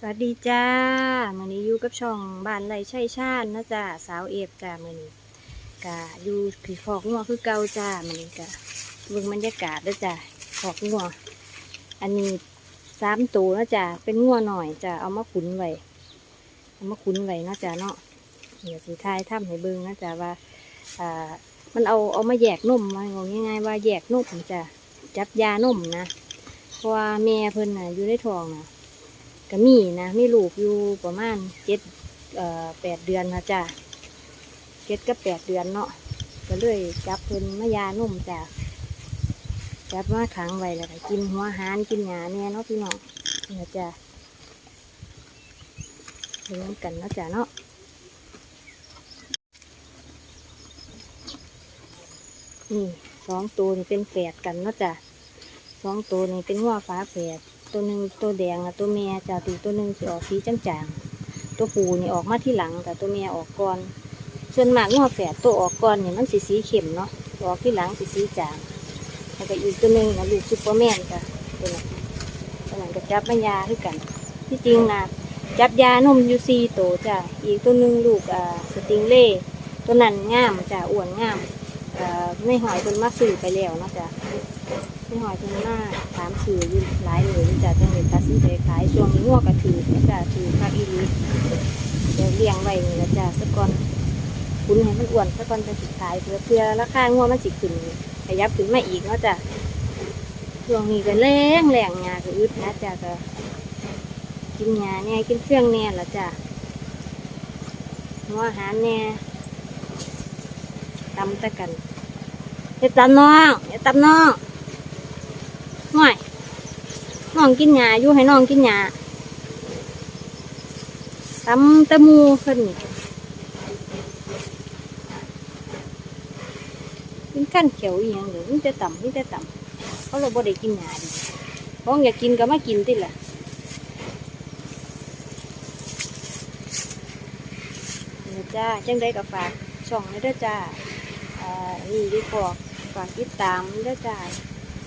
สวัสดีจ้ามื่อนี้อยู่กับช่องบ้านไรใช่ชาตินะจ้าสาวเอฟจ้ามื่อนี้กะอยู่ผีฟอกงัวคือเก่าจ้ามื่อนี้กะเบิ่งบรรยากาศด้วยจ้าฟอกงัวอันนี้สามตัวนะจ้าเป็นงัวหน่อยจ้าเอามาขุนไว้เอามาขุนไว้นะจ้าเนาะเดี๋ยวสีทายถ้ำให้เบิ่งนะจ้าว่าอ่ามันเอาเอามาแยกนมมางงง่ายๆว่าแยกนมจ้าจับยานมนะเพราะว่าแม่เพิ่นน่ะอยู่ในท้องน่ะ ก็มีนะมีลูกอยู่ประมาณเจ็ดเอ่อแปดเดือนนะจ้ะเจ็ดกับแปดเดือนเนาะก็เลยจับเพิ่นมายานุ่มจ้ะจับมาขังไว้แล้วก็กินหัวหารกินหญ้าเนี่ยเนาะพี่น้องเนี่ยจ้ะเลี้ยงกันเนาะจ้ะเนาะนี่สองตัวนี่เป็นแฝดกันเนาะจ้ะสองตัวนี่เป็นหัวฟ้าแฝด ตัวหนึ่งตัวแดงอะตัวเมียจะตีตัวหนึ่งสีออกสีจางๆตัวผูนี่ออกมาที่หลังแต่ตัวเมียออกก่อน ส่วนมากงอแฝดตัวออกก่อนเนี่ยมันสีสีเข้มเนาะออกที่หลังสีสีจางแล้วก็อีกตัวหนึ่งนะลูกซูเปอร์แมนจ้ะตัวนั้นตัวนั้นก็จับมายาคือกัน ที่จริงนะจับยานมยูซีโตจ้ะอีกตัวหนึ่งลูกอ่าสติงเล่ตัวนั้นงามจ้ะอ้วนงามอ่าไม่หอยเป็นมาสื่อไปแล้วนะจ้ะ พี่หอยเพิ่นมาถามสื่ออยู่หลายเลยจะจังเลยตัดสินใจขายช่วงนี้งัวกระถือจะถือคักอีหลีเดี๋ยวเลี้ยงไว้นี่ละจ้ะสักก่อนคุณให้มันอ้วนสักก่อนจะสิขายเพื่อเพื่อราคางัวมันสิขึ้นขยับขึ้นมาอีกเนาะจ้ะช่วงนี้ก็แรงแรงงาก็อึดนะจ้ะก็กินหญ้าแน่ยกินเฟื่องแน่ละจ้ะหัวอาหารแน่ตำตะกันอย่าตำน้องอย่าตำน้อง ห่วยน้องกินหญ้าอยู่ให้น้องกินหญ้าตำตะมูขึ้นนี่กินขั้นเขียวอีหยังเดี๋ยวมันจะต่ำมันจะต่ำเขาะเราบ่ได้กินหญ้าดิพ้องอยากกินก็มากินติล่ะจ้าจังได้กับฝากช่องให้ด้วยจ้าอ่านี่ดีกว่าฝากติดตามด้วยจ้า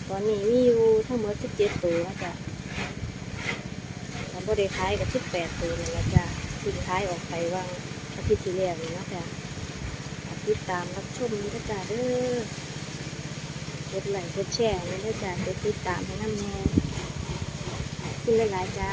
ตอนนี้มีอยู่ทั้งหมดสิบเจ็ดตัวแล้วจ้ะแล้วบริขายกับสิบแปดตัวนี่แหละจ้ะทิ้งท้ายออกไปว่างอาทิตย์ที่แล้วนี่นะจ้ะติดตามรับชมนี่นะจ้ะเด้อกดไลค์กดแชร์นี่นะจ้ะกดติดตามให้น้ำแน่ขึ้นหลายๆจ้า